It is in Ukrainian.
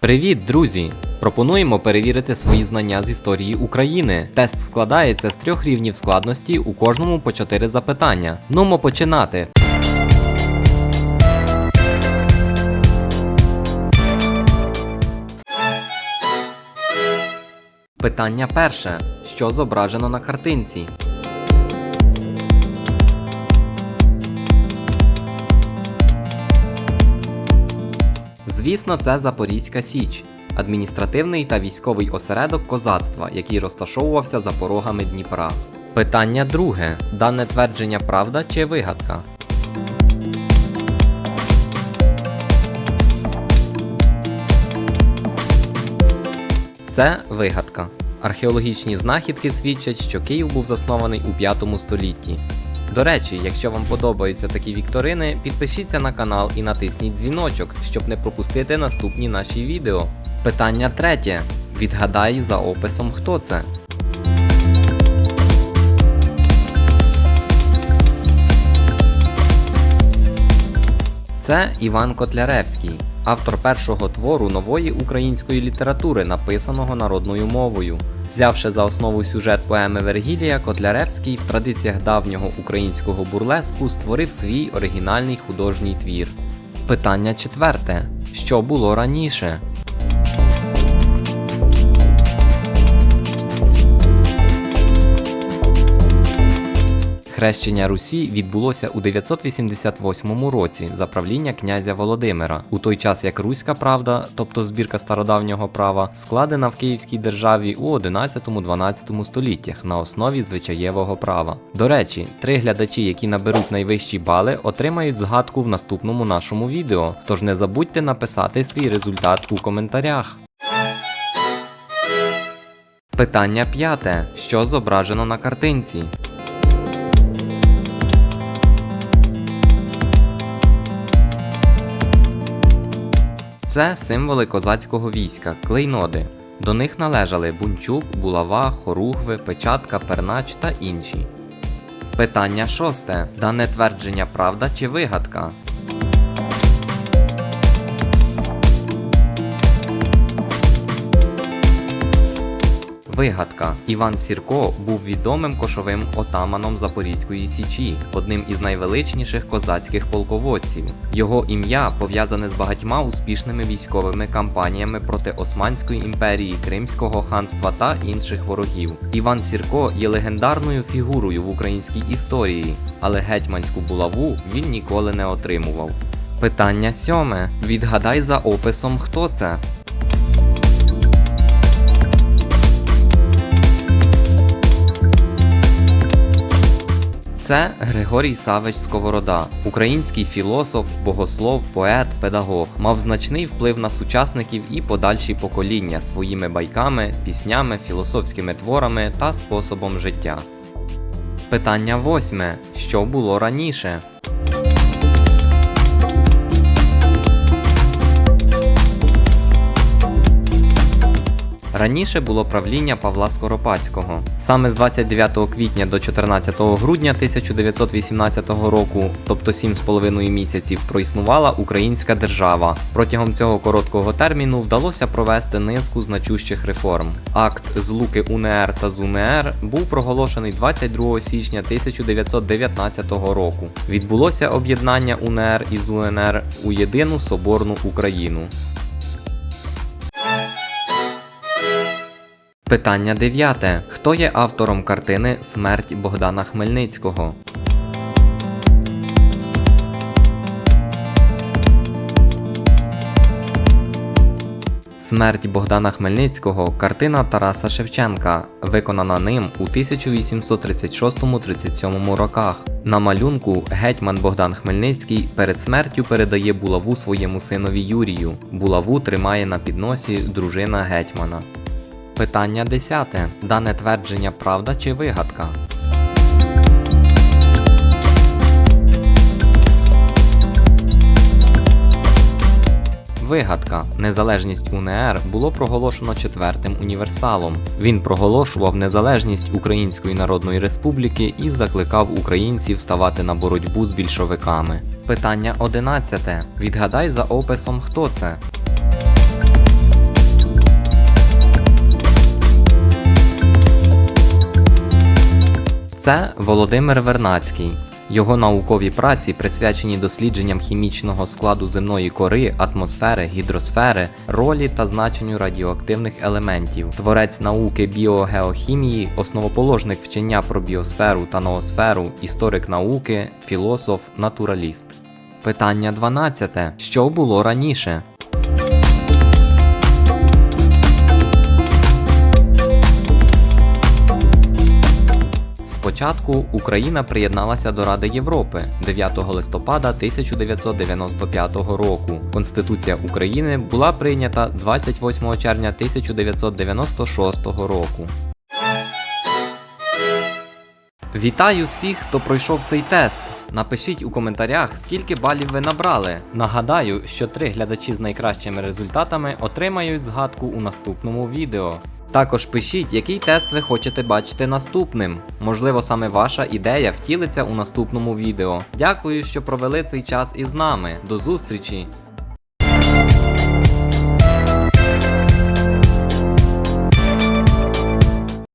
Привіт, друзі! Пропонуємо перевірити свої знання з історії України. Тест складається з трьох рівнів складності, у кожному по чотири запитання. Нумо починати. Питання перше. Що зображено на картинці? Звісно, це Запорізька Січ, адміністративний та військовий осередок козацтва, який розташовувався за порогами Дніпра. Питання друге. Дане твердження правда чи вигадка? Це вигадка. Археологічні знахідки свідчать, що Київ був заснований у 5 столітті. До речі, якщо вам подобаються такі вікторини, підпишіться на канал і натисніть дзвіночок, щоб не пропустити наступні наші відео. Питання третє. Відгадай за описом, хто це. Це Іван Котляревський, автор першого твору нової української літератури, написаного народною мовою. Взявши за основу сюжет поеми Вергілія, Котляревський в традиціях давнього українського бурлеску створив свій оригінальний художній твір. Питання четверте: що було раніше? Хрещення Русі відбулося у 988 році за правління князя Володимира, у той час як Руська правда, тобто збірка стародавнього права, складена в Київській державі у 11-12 століттях на основі звичаєвого права. До речі, три глядачі, які наберуть найвищі бали, отримають згадку в наступному нашому відео. Тож не забудьте написати свій результат у коментарях. Питання п'яте. Що зображено на картинці? Це символи козацького війська, клейноди. До них належали бунчук, булава, хоругви, печатка, пернач та інші. Питання шосте. Дане твердження правда чи вигадка? Вигадка. Іван Сірко був відомим кошовим отаманом Запорізької січі, одним із найвеличніших козацьких полководців. Його ім'я пов'язане з багатьма успішними військовими кампаніями проти Османської імперії, Кримського ханства та інших ворогів. Іван Сірко є легендарною фігурою в українській історії, але гетьманську булаву він ніколи не отримував. Питання сьоме. Відгадай за описом, хто це. Це Григорій Савич Сковорода, український філософ, богослов, поет, педагог, мав значний вплив на сучасників і подальші покоління своїми байками, піснями, філософськими творами та способом життя. Питання восьме. Що було раніше? Раніше було правління Павла Скоропадського. Саме з 29 квітня до 14 грудня 1918 року, тобто 7,5 місяців, проіснувала українська держава. Протягом цього короткого терміну вдалося провести низку значущих реформ. Акт злуки УНР та ЗУНР був проголошений 22 січня 1919 року. Відбулося об'єднання УНР і ЗУНР у єдину соборну Україну. Питання дев'яте. Хто є автором картини Смерть Богдана Хмельницького? Смерть Богдана Хмельницького картина Тараса Шевченка, виконана ним у 1836-37 роках. На малюнку гетьман Богдан Хмельницький перед смертю передає булаву своєму синові Юрію. Булаву тримає на підносі дружина гетьмана. Питання 10. Дане твердження правда чи вигадка? Вигадка. Незалежність УНР було проголошено четвертим універсалом. Він проголошував незалежність Української Народної Республіки і закликав українців ставати на боротьбу з більшовиками. Питання 11. Відгадай за описом, хто це. Це Володимир Вернацький. Його наукові праці присвячені дослідженням хімічного складу земної кори, атмосфери, гідросфери, ролі та значенню радіоактивних елементів, творець науки біогеохімії, основоположник вчення про біосферу та ноосферу, історик науки, філософ, натураліст. Питання 12. Що було раніше? Спочатку Україна приєдналася до Ради Європи 9 листопада 1995 року. Конституція України була прийнята 28 червня 1996 року. Вітаю всіх, хто пройшов цей тест. Напишіть у коментарях, скільки балів ви набрали. Нагадаю, що три глядачі з найкращими результатами отримають згадку у наступному відео. Також пишіть, який тест ви хочете бачити наступним. Можливо, саме ваша ідея втілиться у наступному відео. Дякую, що провели цей час із нами. До зустрічі!